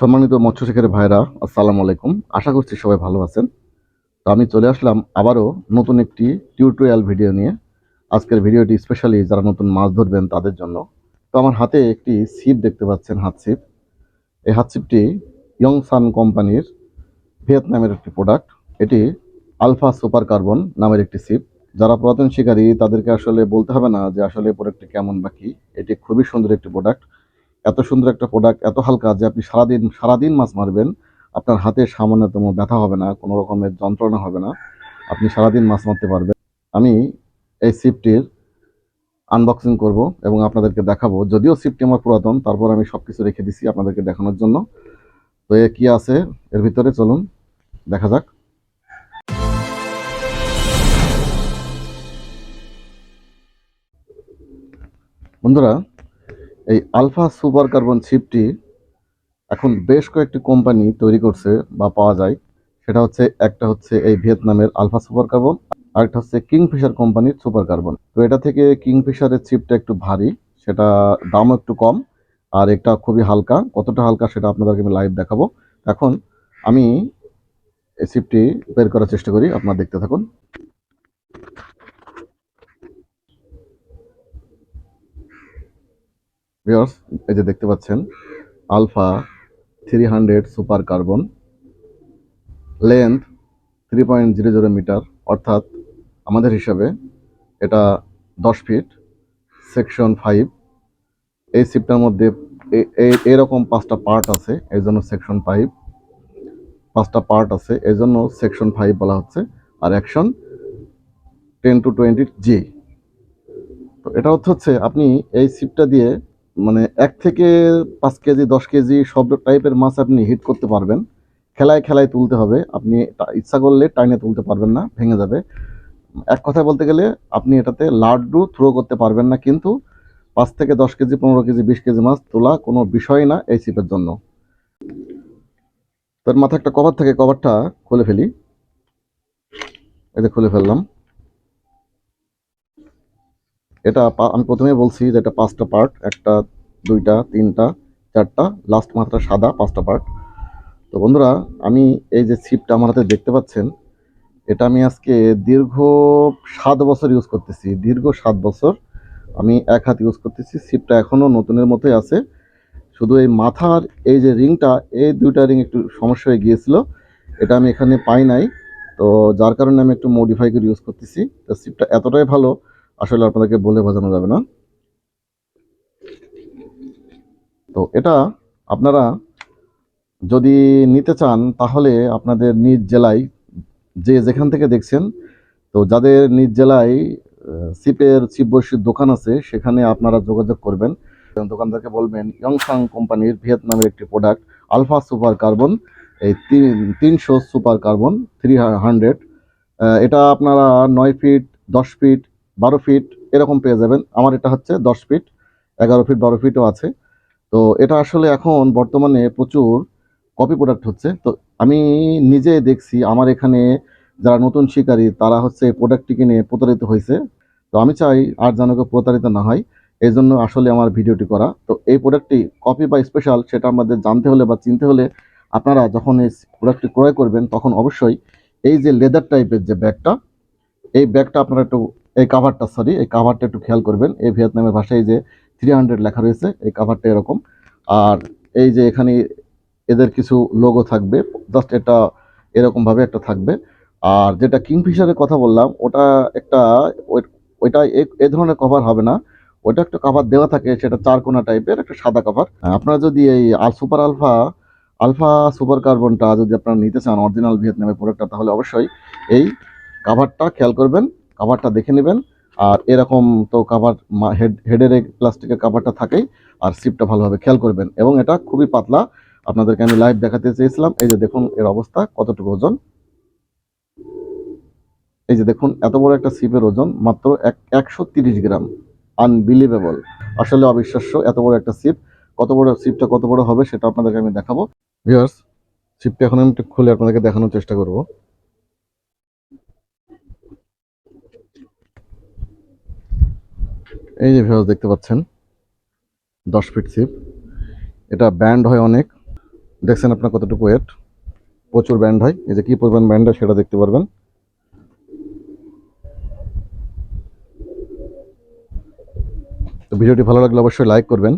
সম্মানিত মৎস্য ভাইরা, আসসালামু আলাইকুম। আশা করছি সবাই ভালো আছেন। তো আমি চলে আসলাম আবারও নতুন একটি টিউটোরিয়াল ভিডিও নিয়ে। আজকের ভিডিওটি স্পেশালি যারা নতুন মাছ ধরবেন তাদের জন্য। তো আমার হাতে একটি সিপ দেখতে পাচ্ছেন, হাত সিপ এই হাত সিপটি ইয়ং সান কোম্পানির ভিয়েতনামের একটি প্রোডাক্ট এটি আলফা সুপার কার্বন নামের একটি সিপ যারা পুরাতন শিকারী, তাদেরকে আসলে বলতে হবে না যে আসলে প্রোডাক্টটি কেমন বা কি। এটি খুবই সুন্দর একটি প্রোডাক্ট এত সুন্দর একটা প্রোডাক্ট এত হালকা যে আপনি সারাদিন সারাদিন মাছ মারবেন, আপনার হাতে সামান্যতম ব্যথা হবে না, কোনো রকমের যন্ত্রণা হবে না, আপনি সারাদিন মাছ মারতে পারবেন। আমি এই সিপটির আনবক্সিং করব এবং আপনাদেরকে দেখাবো, যদিও সিপটি আমার পুরাতন, তারপর আমি সব কিছু রেখে দিছি আপনাদেরকে দেখানোর জন্য। তো এ কী আছে? এর ভিতরে চলুন, দেখা যাক। বন্ধুরা এই আলফা সুপার কার্বন চিপটি এখন বেশ কয়েকটি কোম্পানি তৈরি করছে বা পাওয়া যায়। সেটা হচ্ছে একটা হচ্ছে এই ভিয়েতনামের আলফা সুপার কার্বন আরেকটা হচ্ছে কিংফিশার কোম্পানির সুপার কার্বন তো এটা থেকে কিংফিশারের চিপটা একটু ভারী, সেটা দামও একটু কম, আর এটা খুবই হালকা। কতটা হালকা সেটা আপনাদেরকে আমি লাইভ দেখাবো। এখন আমি এই চিপটি বের করার চেষ্টা করি, আপনারা দেখতে থাকুন। ভিউয়ার্স এই যে দেখতে পাচ্ছেন alpha three hundred super carbon length three point zero zero metre অর্থাৎ আমাদের হিসাবে এটা দশ ফিট সেকশন ফাইভ এই সিপটার মধ্যে এরকম পাঁচটা পার্ট আছে এই জন্য সেকশন ফাইভ পাঁচটা পার্ট আছে এই জন্য সেকশন ফাইভ বলা হচ্ছে, আর action ten to twenty G তো এটা হচ্ছে আপনি এই সিপটা দিয়ে মানে এক থেকে পাঁচ কেজি, দশ কেজি সব টাইপের মাছ আপনি হিট করতে পারবেন। খেলায় খেলায় তুলতে হবে। আপনি ইচ্ছা করলে টাইনে তুলতে পারবেন না, ভেঙে যাবে। এক কথায় বলতে গেলে আপনি এটাতে লাড্ডু থ্রো করতে পারবেন না, কিন্তু পাঁচ থেকে দশ কেজি, পনেরো কেজি, বিশ কেজি মাছ তোলা কোনো বিষয় না এই সিপের জন্য। তার মাথায় একটা কভার থাকে কভারটা খুলে ফেলি। যে খুলে ফেললাম। এটা আমি প্রথমে বলছি যে এটা পাঁচটা পার্ট একটা দুইটা, তিনটা, চারটা লাস্ট মাত্রা সাদা, পাঁচটা পার্ট তো বন্ধুরা, আমি এই যে ছিপটা আমার হাতে দেখতে পাচ্ছেন, এটা আমি আজকে দীর্ঘ সাত বছর ইউজ করতেছি। দীর্ঘ সাত বছর আমি এক হাত ইউজ করতেছি। ছিপটা এখনও নতুনের মতোই আছে। শুধু এই মাথার এই যে রিংটা, এই দুইটা রিং একটু সমস্যা হয়ে গিয়েছিল। এটা আমি এখানে পাই নাই। তো যার কারণে আমি একটু মডিফাই করে ইউজ করতেছি। তো ছিপটা এতটাই ভালো, আসলে আপনাদেরকে বলে বোঝানো যাবে না। তো এটা আপনারা যদি নিতে চান, তাহলে আপনাদের নিজ জেলায় যে যেখান থেকে দেখছেন, তো যাদের নিজ জেলায় সিপের চিপ বর্ষির দোকান আছে, সেখানে আপনারা যোগাযোগ করবেন। দোকানদারকে বলবেন, ইয়ংসাং কোম্পানির ভিয়েতনামের একটি প্রোডাক্ট আলফা সুপার কার্বন, এই তিন- তিনশো সুপার কার্বন, থ্রি হান্ড্রেড। এটা আপনারা নয় ফিট, দশ ফিট, বারো ফিট, এরকম পেয়ে যাবেন। আমার এটা হচ্ছে দশ ফিট, এগারো ফিট, বারো ফিটও আছে। তো এটা আসলে এখন বর্তমানে প্রচুর কপি প্রোডাক্ট হচ্ছে। তো আমি নিজে দেখছি, আমার এখানে যারা নতুন শিকারী, তারা হচ্ছে প্রোডাক্টটি কিনে প্রতারিত হয়েছে। তো আমি চাই আর যেন কেউ প্রতারিত না হয় এই জন্য আসলে আমার ভিডিওটি করা। তো এই প্রোডাক্টটি কপি বা স্পেশাল সেটা আমাদের জানতে হলে বা চিনতে হলে আপনারা যখন এই প্রোডাক্টটি ক্রয় করবেন, তখন অবশ্যই এই যে লেদার টাইপের যে ব্যাগটা, এই ব্যাগটা আপনারা একটু, এই কাভারটা সরি এই কাভারটা একটু খেয়াল করবেন। এই ভিয়েতনামের ভাষায় যে থ্রি হান্ড্রেড লেখা রয়েছে, এই কাভারটা এরকম। আর এই যে এখানে এদের কিছু লোগো থাকবে জাস্ট এটা এরকমভাবে একটা থাকবে। আর যেটা কিংফিশারের কথা বললাম, ওটা একটা, ওই- ওইটা এ- ধরনের কভার হবে না। ওটা একটা কভার দেওয়া থাকে, সেটা চারকোনা টাইপের একটা সাদা কভার আপনারা যদি এই আল সুপার আলফা আলফা সুপার কার্বনটা যদি আপনারা নিতে চান অরিজিনাল ভিয়েতনামের প্রোডাক্টটা তাহলে অবশ্যই এই কাভারটা খেয়াল করবেন কাভারটা দেখে নেবেন। আর এরকম তো কাভার হেড হেডের প্লাস্টিকের কাভারটা থাকেই, আর সিপটা ভালোভাবে খেয়াল করবেন। এবং এটা খুবই পাতলা। আপনাদেরকে আমি লাইভ দেখাতে চেয়েছিলাম। এই যে দেখুন এর অবস্থা, কতটুকু ওজন? এই যে দেখুন, এত বড় একটা সিপের ওজন, মাত্র এক, একশো গ্রাম। আনবিলিভেবল আসলে অবিশ্বাস্য, এত বড় একটা সিপ কত বড় সিপটা কত বড় হবে সেটা আপনাদেরকে আমি দেখাবো। ভিউয়ার্স সিপটা এখন আমি একটু খুলে আপনাদেরকে দেখানোর চেষ্টা করব। এই যে ভিউয়ার্স দেখতে পাচ্ছেন, দশ ফিট সিপ এটা ব্যান্ড হয় অনেক। দেখছেন আপনার কতটুকু ওয়েট প্রচুর ব্যান্ড হয়। এই যে কি পরিমাণ ব্যান্ড হয় সেটা দেখতে পারবেন। তো ভিডিওটি ভালো লাগলে অবশ্যই লাইক করবেন।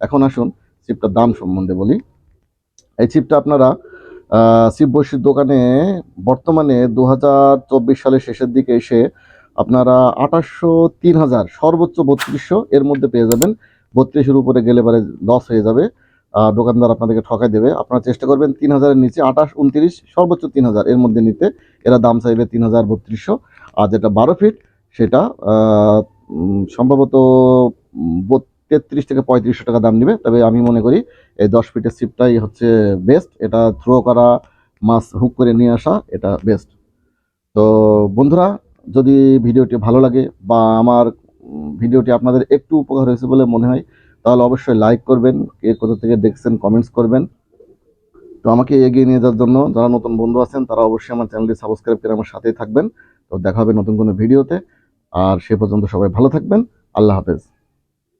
এখন আসুন চিপটার দাম সম্বন্ধে বলি। এই চিপটা আপনারা শিব বসির দোকানে বর্তমানে দু হাজার চব্বিশ সালের শেষের দিকে এসে আপনারা আঠাশশো তিন হাজার, সর্বোচ্চ বত্রিশশো এর মধ্যে পেয়ে যাবেন। বত্রিশের উপরে গেলে পরে লস হয়ে যাবে। দোকানদার আপনাদেরকে ঠকাই দেবে। আপনারা চেষ্টা করবেন তিন হাজারের নিচে আঠাশ, উনত্রিশ, সর্বোচ্চ তিন হাজার এর মধ্যে নিতে। এরা দাম চাইবে তিন হাজার বত্রিশশো। আর যেটা বারো ফিট সেটা সম্ভবত তেত্রিশ থেকে পঁয়ত্রিশশো টাকা দাম নেবে। তবে আমি মনে করি এই দশ ফিটের সিপটাই হচ্ছে বেস্ট এটা থ্রো করা, মাছ হুক করে নিয়ে আসা, এটা বেস্ট তো বন্ধুরা, যদি ভিডিওটি ভালো লাগে বা আমার ভিডিওটি আপনাদের একটু উপকার হয়েছে বলে মনে হয়, তাহলে অবশ্যই লাইক করবেন, কে কোথা থেকে দেখছেন কমেন্টস করবেন। তো আমাকে এগিয়ে নিয়ে যাওয়ার জন্য যারা নতুন বন্ধু আছেন, তারা অবশ্যই আমার চ্যানেলটি সাবস্ক্রাইব করে আমার সাথেই থাকবেন। তো দেখা হবে নতুন কোনো ভিডিওতে। আর সে পর্যন্ত সবাই ভালো থাকবেন। আল্লাহ হাফেজ।